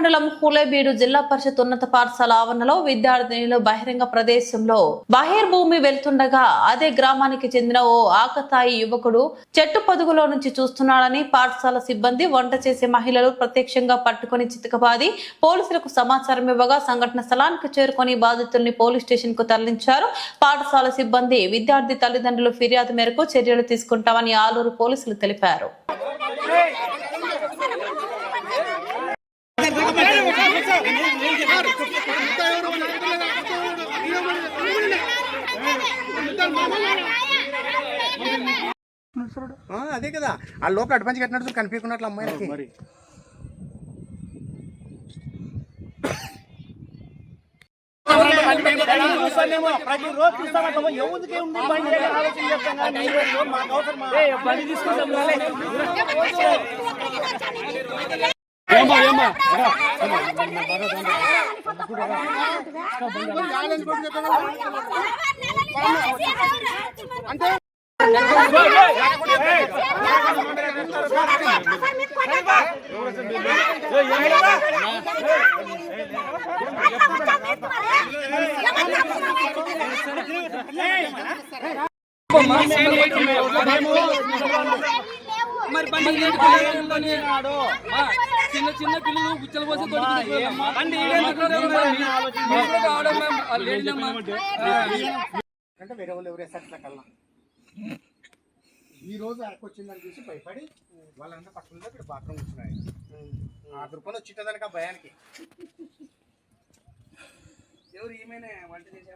మండలం హులేబీడు జిల్లా పరిషత్ ఉన్నత పాఠశాల ఆవరణలో విద్యార్థినులు బహిరంగ ప్రదేశంలో బహిర్భూమి వెళ్తుండగా అదే గ్రామానికి చెందిన ఓ ఆకతాయి యువకుడు చెట్టు పొదుగులో నుంచి చూస్తున్నాడని పాఠశాల సిబ్బంది వంట చేసే మహిళలు ప్రత్యక్షంగా పట్టుకుని చితకబాది పోలీసులకు సమాచారం ఇవ్వగా సంఘటన స్థలానికి చేరుకొని బాధితుల్ని పోలీస్ స్టేషన్కు తరలించారు. పాఠశాల సిబ్బంది విద్యార్థి తల్లిదండ్రులు ఫిర్యాదు మేరకు చర్యలు తీసుకుంటామని ఆలూరు పోలీసులు తెలిపారు. అదే కదా. ఆ లోపల అడ్వాన్స్ కట్టినట్టు కనిపించుకున్నట్లు అమ్మాయిలకి మరి ఏమ్మా ఏమ్మా మరి బండి చిన్న చిన్న పిల్లలు గుచ్చలు పోసి దొరుకుతున్నారు. ఎవరు ఈ రోజు ఆయనకు వచ్చిందని చూసి భయపడి వాళ్ళంతా పక్కన ఇక్కడ బాత్రూమ్ వచ్చినాయి ఆ దుర్పని వచ్చింటదానికి ఆ భయానికి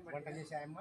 వంట చేసే ఆయమ్మ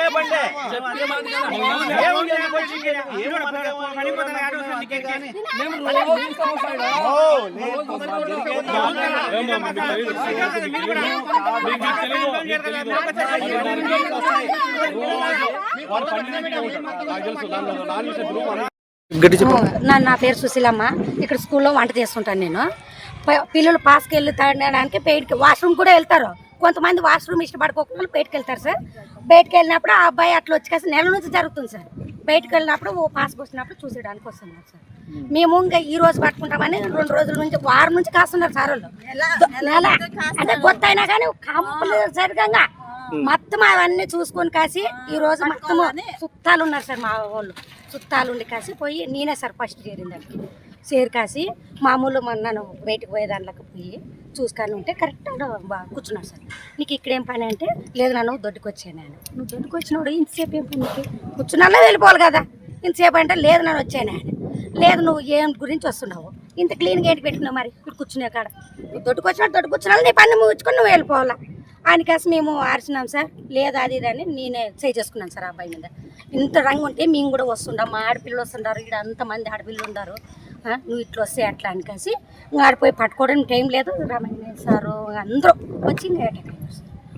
నా నా పేరు సుశీలమ్మ. ఇక్కడ స్కూల్లో వంట చేస్తుంటాను నేను. పిల్లలు పాస్కి వెళ్ళి తాగడానికి బయటికి వాష్రూమ్ కూడా వెళ్తారు. కొంతమంది వాష్రూమ్ ఇష్టపడుకోకుండా బయటకు వెళ్తారు సార్. బయటకు వెళ్ళినప్పుడు ఆ అబ్బాయి అట్లా వచ్చి కాస్త నెల నుంచి జరుగుతుంది సార్. బయటకు వెళ్ళినప్పుడు ఓ పాస్కి వచ్చినప్పుడు చూసేయడానికి వస్తున్నారు సార్. మేము. ఇంకా ఈ రోజు పట్టుకుంటామని రెండు రోజుల నుంచి వారం నుంచి కాస్తున్నారు సార్ వాళ్ళు. నెల అంటే కొత్త అయినా కానీ కంపల్సరిగా మొత్తం అవన్నీ చూసుకొని కాసి ఈ రోజు మొత్తం చుట్టాలు ఉన్నారు సార్ మా వాళ్ళు. చుట్టాలు ఉండి కాసి పోయి నేనే సార్ ఫస్ట్ చేరింది దానికి చేరి కాసి మామూలు మొన్న నన్ను బయటకు పోయే దాంట్లోకి పోయి చూసుకొని ఉంటే కరెక్ట్గా బాగా కూర్చున్నాడు సార్. నీకు ఇక్కడేం పని అంటే లేదు నన్ను దొడ్డుకు వచ్చాను నేను నువ్వు దొడ్డుకు వచ్చినప్పుడు ఇంతసేపు ఏం పని నీకు? కూర్చున్నా వెళ్ళిపోవాలి కదా. ఇంతసేపు అంటే లేదు నన్ను వచ్చాను ఆయన లేదు నువ్వు ఏం గురించి వస్తున్నావు? ఇంత క్లీన్గా ఏంటి పెట్టినావు మరి? ఇక్కడ కూర్చునే కాడ. నువ్వు దొడ్డుకు వచ్చినట్టు దొడ్డుకు వచ్చినా నీ పని ముగించుకొని నువ్వు వెళ్ళిపోవాలా? ఆయన కాసి మేము ఆర్చినాం సార్. లేదు అది ఇది అని నేనే చేయి చేసుకున్నాను సార్ ఆ అబ్బాయి మీద. ఇంత రంగు ఉంటే మేము కూడా వస్తుండం మా ఆడపిల్లలు వస్తుంటారు. ఇక్కడ అంతమంది ఆడపిల్లలు ఉన్నారు నువ్వు ఇట్లా వస్తే అట్లా అని ఇంకా ఆడిపోయి పట్టుకోవడానికి టైం లేదు. రామయ్య సారు అందరూ వచ్చి.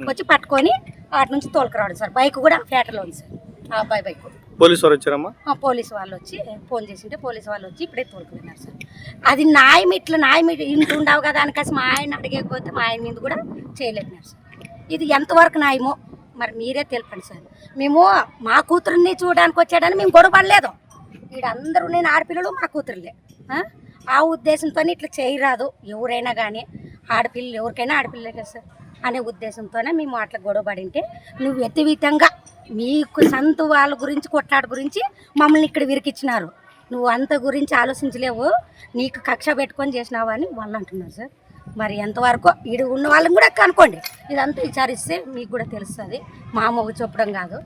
వచ్చి పట్టుకొని వాటి నుంచి తోలుకురావడం సార్. బైక్ కూడా ఫేటలో ఉంది సార్. ఆ అబ్బాయి బైక్. పోలీసు వారు వచ్చారమ్మా? పోలీసు వాళ్ళు వచ్చి ఫోన్ చేసింటే పోలీసు వాళ్ళు వచ్చి ఇప్పుడే తోలుకున్నారు సార్. అది న్యాయం ఇట్లా ఇట్లా ఇంటి ఉండవు కదా అని మా ఆయన అడిగకపోతే మా ఆయన మీద కూడా చేయలేకున్నారు సార్. ఇది ఎంతవరకు న్యాయమో మరి మీరే తెలపండి సార్. మేము మా కూతురుని చూడడానికి వచ్చాడని మేము గొడవ పడలేదు. వీడందరూ నేను ఆడపిల్లలు మా కూతురులే. ఆ? ఉద్దేశంతో ఇట్లా చేయరాదు. ఎవరైనా కానీ ఆడపిల్లలు ఎవరికైనా ఆడపిల్లలే కదా సార్ అనే ఉద్దేశంతోనే మేము అట్లా గొడవ పడింటే నువ్వు వ్యతివితంగా మీకు సంత వాళ్ళ గురించి కొట్లాట గురించి మమ్మల్ని ఇక్కడ విరికిచ్చినారు. నువ్వు అంత గురించి ఆలోచించలేవు. నీకు కక్ష పెట్టుకొని చేసినావు అని వాళ్ళు అంటున్నారు సార్. మరి ఎంతవరకు ఇడు ఉన్న వాళ్ళని కూడా కనుక్కోండి. ఇదంతా విచారిస్తే మీకు కూడా తెలుస్తుంది. మా అమ్మ చెప్పడం కాదు.